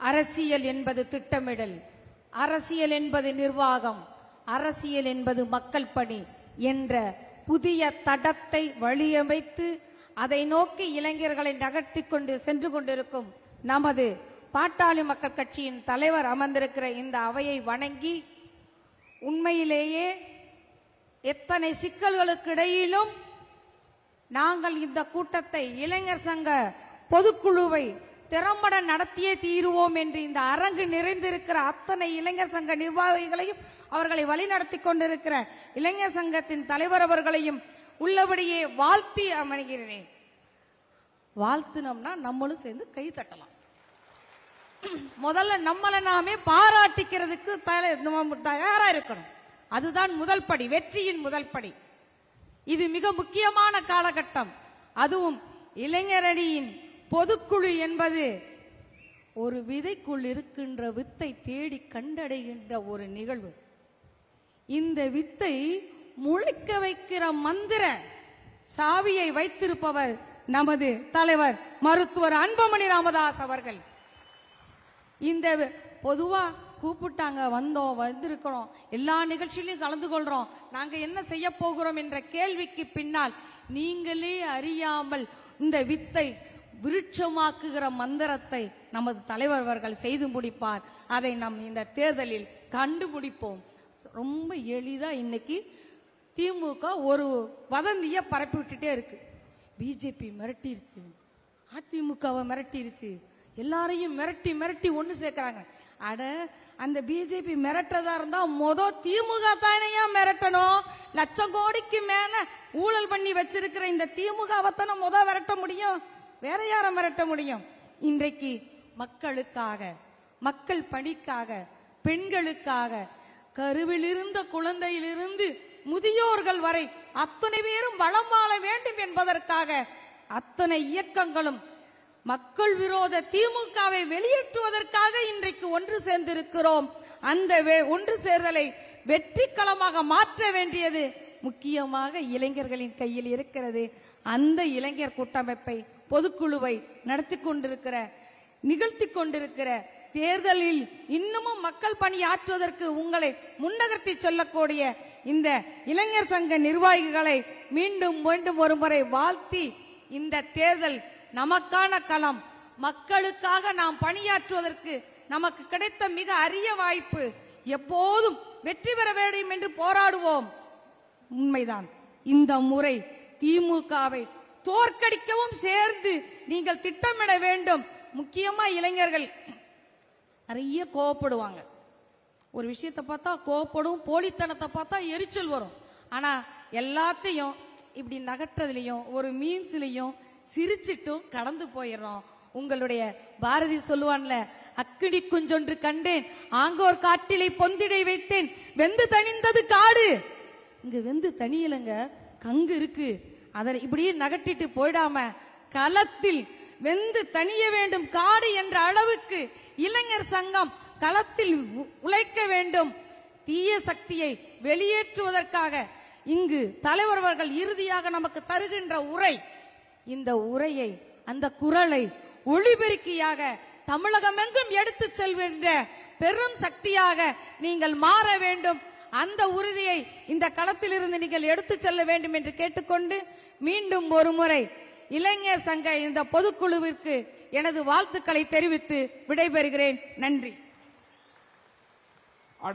அரசியல் என்பது திட்டமிடல். அரசியல் என்பது நிர்வாகம். அரசியல் என்பது மக்கள் பணி என்ற புதிய தடத்தை வழியமைத்து அதை நோக்கி இளைஞர்களை நகர்த்திக்கொண்டு சென்று கொண்டிருக்கும் நமது பாட்டாளி மக்கள் கட்சியின் தலைவர் அமர்ந்திருக்கிற இந்த அவையை வணங்கி உண்மையிலேயே எத்தனை சிக்கல்களுக்கு இடையிலும் நாங்கள் இந்த கூட்டத்தை இளைஞர் சங்க பொதுக்குழுவை திறம்பட நடத்தியே தீருவோம் என்று இந்த அரங்கு நிறைந்திருக்கிற அத்தனை இளைஞர் சங்க நிர்வாகிகளையும் அவர்களை வழிநடத்தி கொண்டிருக்கிற இளைஞர் சங்கத்தின் தலைவர் அவர்களையும் உள்ளபடியே வாழ்த்தி அமர்கிறேன். வாழ்த்தினோம்னா நம்மளும் சேர்ந்து கை தட்டலாம். முதல்ல நம்மளை நாமே பாராட்டிக்கிறதுக்கு தயாரா இருக்கணும். அதுதான் முதல் படி வெற்றியின் முதல் படி. இது மிக முக்கியமான காலகட்டம். அதுவும் இளைஞரணியின் பொதுக்குழு என்பது ஒரு விதைக்குள் இருக்கின்ற வித்தை தேடி கண்டடைகின்ற ஒரு நிகழ்வு. இந்த வித்தை முளைக்க வைக்கிற மந்திர சாவியை வைத்திருப்பவர் நமது தலைவர் மருத்துவர் அன்பமணி ராமதாஸ் அவர்கள். இந்த பொதுவா கூப்பிட்டாங்க வந்தோம் வந்திருக்கிறோம். எல்லா நிகழ்ச்சியிலையும் கலந்து கொள்றோம். நாங்க என்ன செய்ய போகிறோம் என்ற கேள்விக்கு பின்னால் நீங்களே அறியாமல் இந்த வித்தை விருட்சமாக்குகிற மந்திரத்தை நமது தலைவர் அவர்கள் செய்து முடிப்பார். அதை நம் இந்த தேர்தலில் கண்டுபிடிப்போம். ரொம்ப எளிதா இன்னைக்கு திமுக ஒரு வதந்திய பரப்பி விட்டுட்டே இருக்கு பிஜேபி மிரட்டிருச்சு. அதிமுகவை மிரட்டிருச்சு. எல்லாரையும் மிரட்டி மிரட்டி ஒன்று சேர்க்கிறாங்க. அட அந்த பிஜேபி மிரட்டதா இருந்தா மொத திமுக தானையா மிரட்டணும்? லட்சம் கோடிக்கு மேல ஊழல் பண்ணி வச்சிருக்கிற இந்த திமுகவை தானே மொத விரட்ட முடியும்? வேற யாரை மிரட்ட முடியும்? இன்றைக்கு மக்களுக்காக மக்கள் பணிக்காக பெண்களுக்காக கருவிலிருந்த குழந்தையிலிருந்து முதியோர்கள் வரை அத்தனை பேரும் வளம் வாழ வேண்டும் என்பதற்காக அத்தனை இயக்கங்களும் மக்கள் விரோத திமுகவை வெளியேற்றுவதற்காக இன்றைக்கு ஒன்று சேர்ந்திருக்கிறோம். அந்த வே- ஒன்று சேர்தலை வெற்றிக்களமாக மாற்ற வேண்டியது முக்கியமாக இளைஞர்களின் கையில் இருக்கிறது. அந்த இளைஞர் கூட்டமைப்பை பொதுக்குழுவை நடத்தி கொண்டிருக்கிற நிகழ்த்தி கொண்டிருக்கிற தேர்தலில் இன்னமும் மக்கள் பணியாற்றுவதற்கு உங்களை முன்னகர்த்தி சொல்லக்கூடிய இந்த இளைஞர் சங்க நிர்வாகிகளை மீண்டும் மீண்டும் ஒருமுறை வாழ்த்தி இந்த தேர்தல் நமக்கான களம். மக்களுக்காக நாம் பணியாற்றுவதற்கு நமக்கு கிடைத்த மிக அரிய வாய்ப்பு. எப்போதும் வெற்றி பெற வேண்டும் என்று போராடுவோம். உண்மைதான். இந்த முறை திமுகவை தோற்கடிக்கவும் சேர்ந்து நீங்கள் திட்டமிட வேண்டும். முக்கியமா இளைஞர்கள் நிறைய கோவப்படுவாங்க. ஒரு விஷயத்தை பார்த்தா கோவப்படும் போலித்தனத்தை பார்த்தா எரிச்சல் வரும். ஆனா எல்லாத்தையும் இப்படி நகற்றதுலையும் ஒரு மீன்ஸ்லையும் சிரிச்சிட்டும் கடந்து போயிடுறோம். உங்களுடைய பாரதி சொல்லுவான்ல அக்கினி குஞ்சொன்று கண்டேன் ஆங்கோர் காட்டிலை பொந்திடை வைத்தேன் வெந்து தணிந்தது காடு. இங்க வெந்து தனியிலங்க. கங்கு இருக்கு. அதை இப்படியே நகட்டிட்டு போயிடாம களத்தில் வெந்து தனிய வேண்டும் காடு என்ற அளவுக்கு இளைஞர் சங்கம் களத்தில் உழைக்க வேண்டும். தீய சக்தியை வெளியேற்றுவதற்காக இங்கு தலைவர்கள் இறுதியாக நமக்கு தருகின்ற உரை. இந்த உரையை அந்த குரலை ஒளிபெருக்கியாக தமிழகமெங்கும் எடுத்து செல்கின்ற பெரும் சக்தியாக நீங்கள் மாற வேண்டும். அந்த உறுதியை இந்த களத்திலிருந்து நீங்கள் எடுத்துச் செல்ல வேண்டும் என்று கேட்டுக்கொண்டு மீண்டும் ஒரு முறை இளைஞர் சங்க இந்த பொதுக்குழுவிற்கு எனது வாழ்த்துக்களை தெரிவித்து விடைபெறுகிறேன். நன்றி.